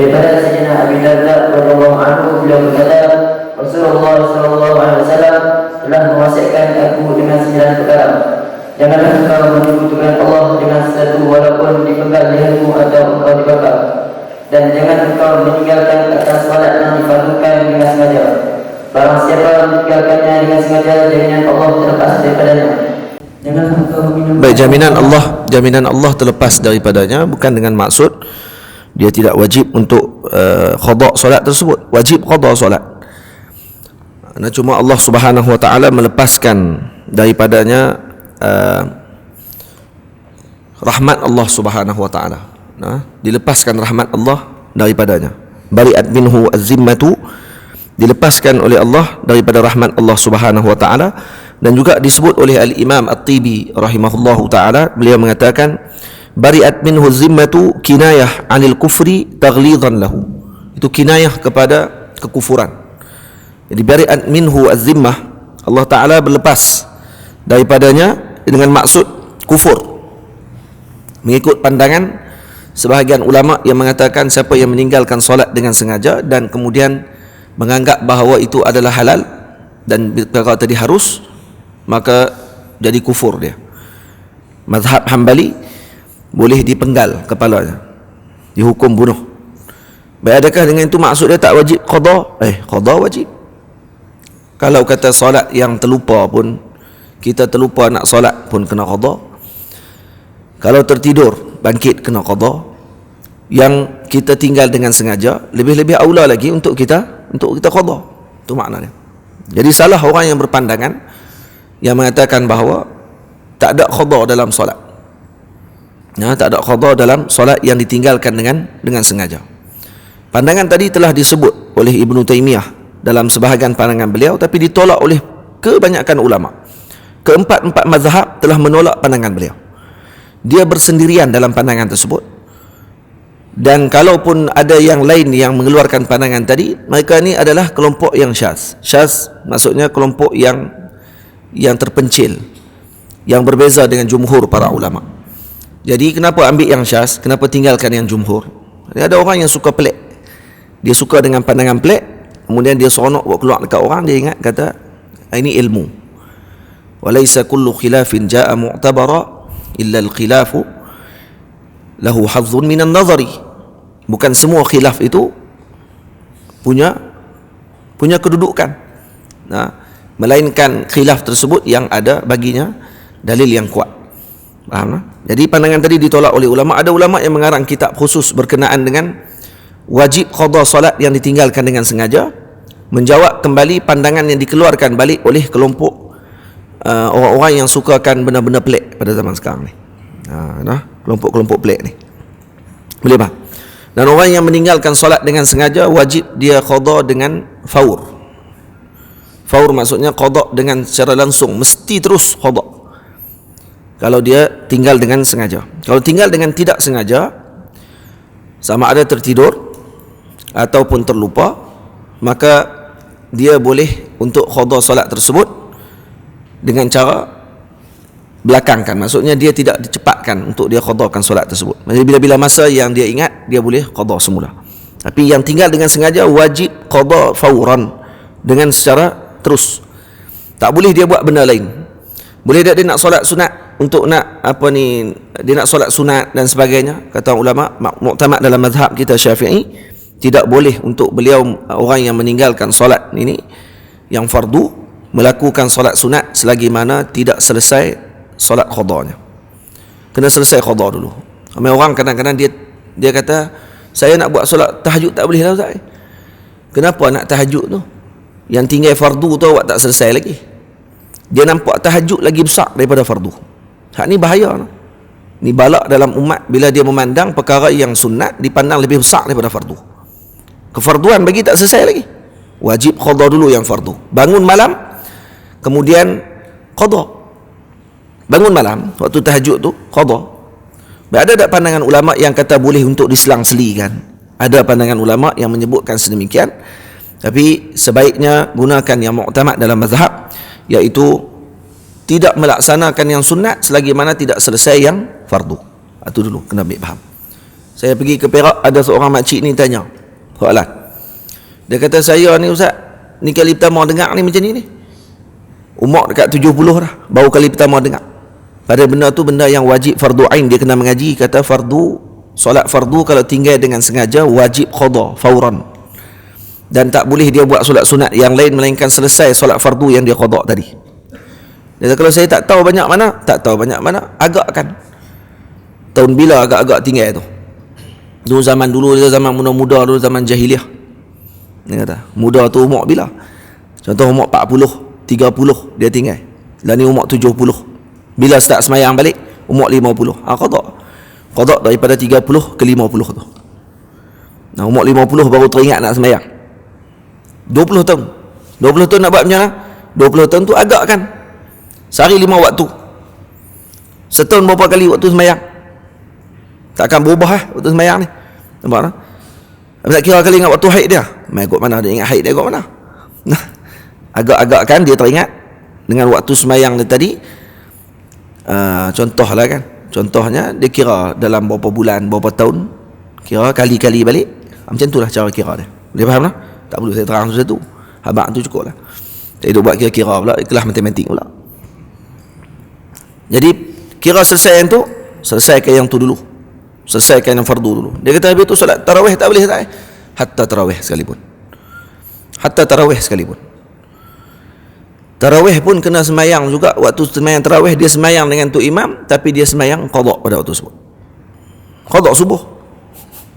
daripada Sayyidina Abi Darda radhiyallahu anhu beliau berkata Rasulullah sallallahu alaihi wasallam telah mewasiatkan aku dengan sembilan perkara. Janganlah engkau menyebutkan Allah dengan sesuatu walaupun dipenggal lehermu atau engkau dibakar dan jangan engkau meninggalkan atas salat yang difardukan dengan sengaja. Barang siapa meninggalkannya dengan sengaja jaminan Allah terlepas daripadanya. Janganlah engkau minum Baik jaminan Allah jaminan Allah terlepas daripadanya bukan dengan maksud dia tidak wajib untuk uh, qada solat tersebut wajib qada solat Nah, cuma Allah Subhanahu wa taala melepaskan daripadanya uh, rahmat Allah Subhanahu wa taala. Nah, dilepaskan rahmat Allah daripadanya. Bari'at minhu az-zimmatu dilepaskan oleh Allah daripada rahmat Allah Subhanahu wa taala dan juga disebut oleh al-Imam At-Tibi rahimahullahu taala beliau mengatakan bari'at minhu az-zimmatu kinayah 'anil kufri taghlidan lahu. Itu kinayah kepada kekufuran. Jadi bari'at minhu az-zimmah Allah Taala berlepas daripadanya dengan maksud kufur. Mengikut pandangan sebahagian ulama yang mengatakan siapa yang meninggalkan solat dengan sengaja dan kemudian menganggap bahawa itu adalah halal dan perkara tadi harus maka jadi kufur dia. Mazhab Hambali boleh dipenggal kepalanya. Dihukum bunuh. Baik adakah dengan itu maksud dia tak wajib qada? Eh, qada wajib. Kalau kata solat yang terlupa pun kita terlupa nak solat pun kena qada. Kalau tertidur bangkit kena qada. Yang kita tinggal dengan sengaja lebih-lebih aula lagi untuk kita untuk kita qada. Itu maknanya. Jadi salah orang yang berpandangan yang mengatakan bahawa tak ada qada dalam solat. Ya, tak ada qada dalam solat yang ditinggalkan dengan dengan sengaja. Pandangan tadi telah disebut oleh Ibnu Taimiyah dalam sebahagian pandangan beliau tapi ditolak oleh kebanyakan ulama. Keempat-empat mazhab telah menolak pandangan beliau. Dia bersendirian dalam pandangan tersebut. Dan kalaupun ada yang lain yang mengeluarkan pandangan tadi, mereka ini adalah kelompok yang syaz. Syaz maksudnya kelompok yang yang terpencil. Yang berbeza dengan jumhur para ulama. Jadi kenapa ambil yang syaz? Kenapa tinggalkan yang jumhur? Ada orang yang suka pelik. Dia suka dengan pandangan pelik, kemudian dia seronok buat keluar dekat orang dia ingat kata ah, ini ilmu walaysa kullu khilafin jaa mu'tabara illa al-khilafu lahu hazzun min an-nazari bukan semua khilaf itu punya punya kedudukan nah melainkan khilaf tersebut yang ada baginya dalil yang kuat faham tak? Jadi pandangan tadi ditolak oleh ulama ada ulama yang mengarang kitab khusus berkenaan dengan wajib qada solat yang ditinggalkan dengan sengaja menjawab kembali pandangan yang dikeluarkan balik oleh kelompok uh, orang-orang yang sukakan benda-benda pelik pada zaman sekarang ni. Ha, nah, kelompok-kelompok pelik ni. Boleh tak? Dan orang yang meninggalkan solat dengan sengaja wajib dia qada dengan faur. Faur maksudnya qada dengan secara langsung, mesti terus qada. Kalau dia tinggal dengan sengaja. Kalau tinggal dengan tidak sengaja sama ada tertidur ataupun terlupa maka dia boleh untuk khada solat tersebut dengan cara belakangkan. Maksudnya dia tidak dicepatkan untuk dia khadakan solat tersebut. Jadi bila-bila masa yang dia ingat dia boleh khada semula. Tapi yang tinggal dengan sengaja wajib khada fauran dengan secara terus. Tak boleh dia buat benda lain. Boleh tak dia nak solat sunat untuk nak apa ni dia nak solat sunat dan sebagainya kata ulama muktamad dalam mazhab kita Syafi'i tidak boleh untuk beliau orang yang meninggalkan solat ini yang fardu melakukan solat sunat selagi mana tidak selesai solat khadanya kena selesai khada dulu. Ramai orang kadang-kadang dia dia kata saya nak buat solat tahajud tak boleh lah Ustaz. Kenapa nak tahajud tu? Yang tinggal fardu tu awak tak selesai lagi. Dia nampak tahajud lagi besar daripada fardu hak ni bahaya ni balak dalam umat bila dia memandang perkara yang sunat dipandang lebih besar daripada fardu. Kefarduan bagi tak selesai lagi. Wajib qada dulu yang fardu. Bangun malam kemudian qada bangun malam waktu tahajud tu qada ada tak pandangan ulama yang kata boleh untuk diselang-selikan? Ada pandangan ulama yang menyebutkan sedemikian. Tapi sebaiknya gunakan yang mu'tamad dalam mazhab iaitu tidak melaksanakan yang sunat selagi mana tidak selesai yang fardu itu dulu kena ambil faham Saya pergi ke Perak ada seorang makcik ni tanya. Soalan. Dia kata saya ni ustaz, ni kali pertama dengar ni macam ni ni. Umur dekat 70 dah baru kali pertama dengar. Pada benda tu benda yang wajib fardu ain dia kena mengaji kata fardu solat fardu kalau tinggal dengan sengaja wajib qada fauran. Dan tak boleh dia buat solat sunat yang lain melainkan selesai solat fardu yang dia qada tadi. Dia kata kalau saya tak tahu banyak mana, tak tahu banyak mana, agak kan. Tahun bila agak-agak tinggal tu? Dulu zaman dulu dia zaman muda-muda dulu zaman jahiliah. Dia kata, muda tu umur bila? Contoh umur 40, 30 dia tinggal. Dan ni umur 70. Bila start semayang balik? Umur 50. Ha, qada. Qada daripada 30 ke 50 tu. Nah, umur 50 baru teringat nak semayang. 20 tahun. 20 tahun nak buat macam mana? 20 tahun tu agak kan? Sehari lima waktu. Setahun berapa kali waktu semayang? Takkan berubah eh waktu semayang ni. Nampak tak? Habis tak kira kali ingat waktu haid dia. Mai ikut mana dia ingat haid dia ikut mana? Nah. Agak-agak kan dia teringat dengan waktu semayang dia tadi. Uh, contohlah kan. Contohnya dia kira dalam berapa bulan, berapa tahun. Kira kali-kali balik. Ah, macam itulah cara kira dia. Boleh faham tak? Tak perlu saya terang satu. Habak tu cukup lah. Tak hidup buat kira-kira pula. Kelas matematik pula. Jadi kira selesai yang tu, selesaikan yang tu dulu. Selesaikan yang fardu dulu. Dia kata habis tu solat tarawih tak boleh tak? Hatta tarawih sekalipun. Hatta tarawih sekalipun. Tarawih pun kena semayang juga waktu semayang tarawih dia semayang dengan tu imam tapi dia semayang qada pada waktu tersebut. Qada subuh.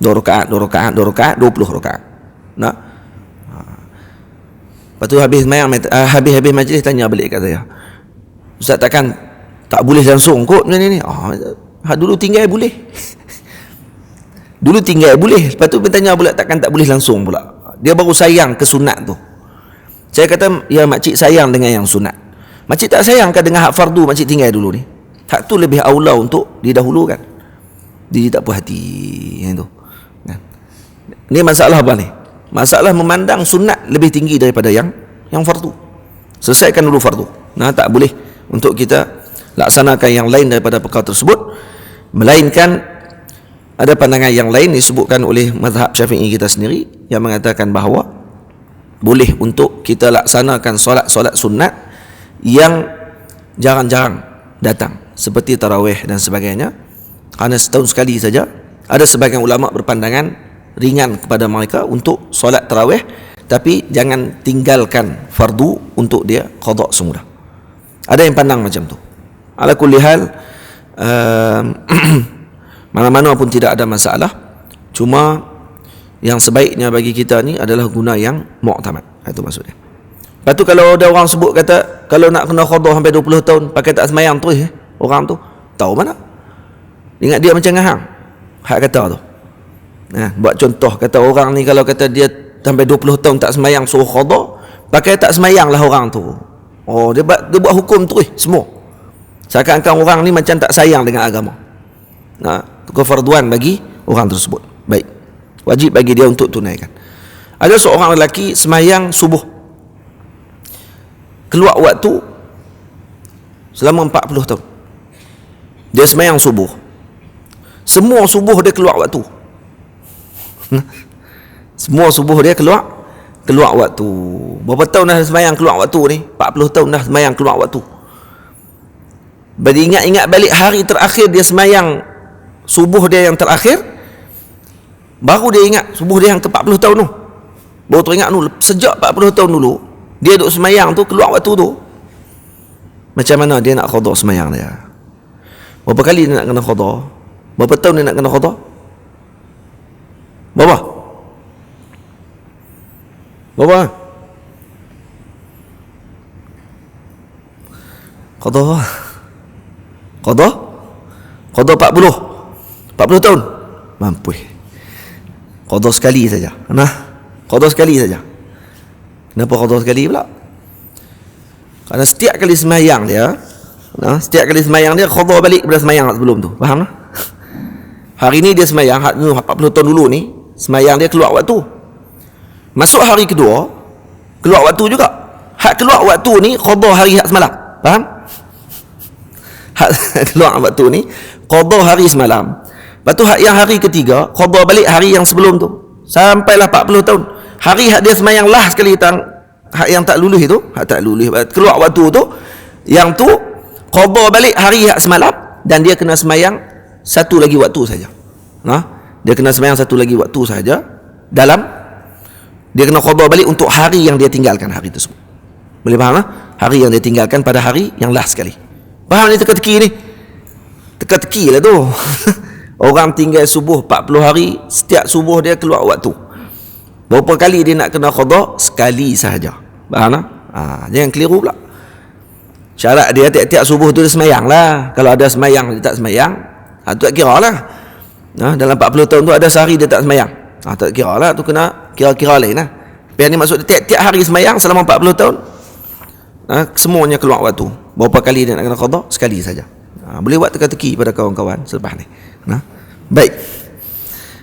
Dua rakaat, dua rakaat, dua rakaat, dua puluh rakaat. Nah. Ha. Lepas tu habis semayang, uh, habis-habis majlis tanya balik kat saya. Ustaz takkan tak boleh langsung kot macam ni ni. Ah, ha, dulu tinggal boleh. dulu tinggal boleh. Lepas tu bertanya pula takkan tak boleh langsung pula. Dia baru sayang ke sunat tu. Saya kata, ya makcik sayang dengan yang sunat. Makcik tak sayang kan dengan hak fardu makcik tinggal dulu ni. Hak tu lebih aula untuk didahulukan. Dia tak puas hati yang tu. Kan? Ni masalah apa ni? Masalah memandang sunat lebih tinggi daripada yang yang fardu. Selesaikan dulu fardu. Nah, tak boleh untuk kita laksanakan yang lain daripada perkara tersebut melainkan ada pandangan yang lain disebutkan oleh mazhab syafi'i kita sendiri yang mengatakan bahawa boleh untuk kita laksanakan solat-solat sunat yang jarang-jarang datang seperti tarawih dan sebagainya. Kerana setahun sekali saja ada sebagian ulama berpandangan ringan kepada mereka untuk solat tarawih tapi jangan tinggalkan fardu untuk dia qada semula. Ada yang pandang macam tu ala kulli hal uh, mana-mana pun tidak ada masalah. Cuma yang sebaiknya bagi kita ni adalah guna yang mu'tamad. Itu maksudnya. Lepas tu kalau ada orang sebut kata kalau nak kena khodoh sampai 20 tahun pakai tak semayang terus eh, orang tu tahu mana? Ingat dia macam ngahang hak kata tu. Nah, buat contoh kata orang ni kalau kata dia sampai 20 tahun tak semayang suruh khodoh pakai tak semayang lah orang tu. Oh dia buat, dia buat hukum terus semua seakan-akan orang ni macam tak sayang dengan agama. Nah, kefarduan bagi orang tersebut. Baik. Wajib bagi dia untuk tunaikan. Ada seorang lelaki semayang subuh. Keluar waktu selama 40 tahun. Dia semayang subuh. Semua subuh dia keluar waktu. Semua subuh dia keluar keluar waktu. Berapa tahun dah semayang keluar waktu ni? 40 tahun dah semayang keluar waktu Bagi ingat-ingat balik hari terakhir dia semayang subuh dia yang terakhir Baru dia ingat subuh dia yang ke 40 tahun tu. Baru teringat tu sejak 40 tahun dulu dia duduk semayang tu keluar waktu tu. Macam mana dia nak qada semayang dia? Berapa kali dia nak kena qada? Berapa tahun dia nak kena qada? Berapa? Berapa? Qada. Qada? Qada 40. 40 tahun. Mampu. Qadha sekali saja. Nah, qadha sekali saja. Kenapa qadha sekali pula? Karena setiap kali semayang dia, nah, setiap kali semayang dia qadha balik kepada semayang sebelum tu. Faham tak? Hari ni dia semayang, 40 tahun dulu ni, semayang dia keluar waktu. Masuk hari kedua, keluar waktu juga. Hak keluar waktu ni qadha hari hak semalam. Faham? Keluar waktu ni qadha hari semalam. Lepas tu yang hari ketiga, qada balik hari yang sebelum tu. Sampailah 40 tahun. Hari hak dia semayang lah sekali tang hak yang tak lulus itu, hak tak lulus keluar waktu tu, yang tu qada balik hari hak semalam dan dia kena semayang satu lagi waktu saja. Ha? Dia kena semayang satu lagi waktu saja dalam dia kena qada balik untuk hari yang dia tinggalkan hari tersebut. Boleh faham tak? Hari yang dia tinggalkan pada hari yang last sekali. Faham ni teka-teki ni? Teka-teki lah tu. Orang tinggal subuh 40 hari, setiap subuh dia keluar waktu. Berapa kali dia nak kena qada? Sekali sahaja. Faham tak? Ha, jangan keliru pula. Syarat dia tiap-tiap subuh tu dia semayang lah. Kalau ada semayang dia tak semayang, ha, tu tak kira lah. Ha, dalam 40 tahun tu ada sehari dia tak semayang. Ha, tak kira lah. Tu kena kira-kira lain lah. Yang ni maksud tiap-tiap hari semayang selama 40 tahun. Ha, semuanya keluar waktu. Berapa kali dia nak kena qada? Sekali saja. Ha, boleh buat teka-teki pada kawan-kawan selepas ni. Ha? Baik.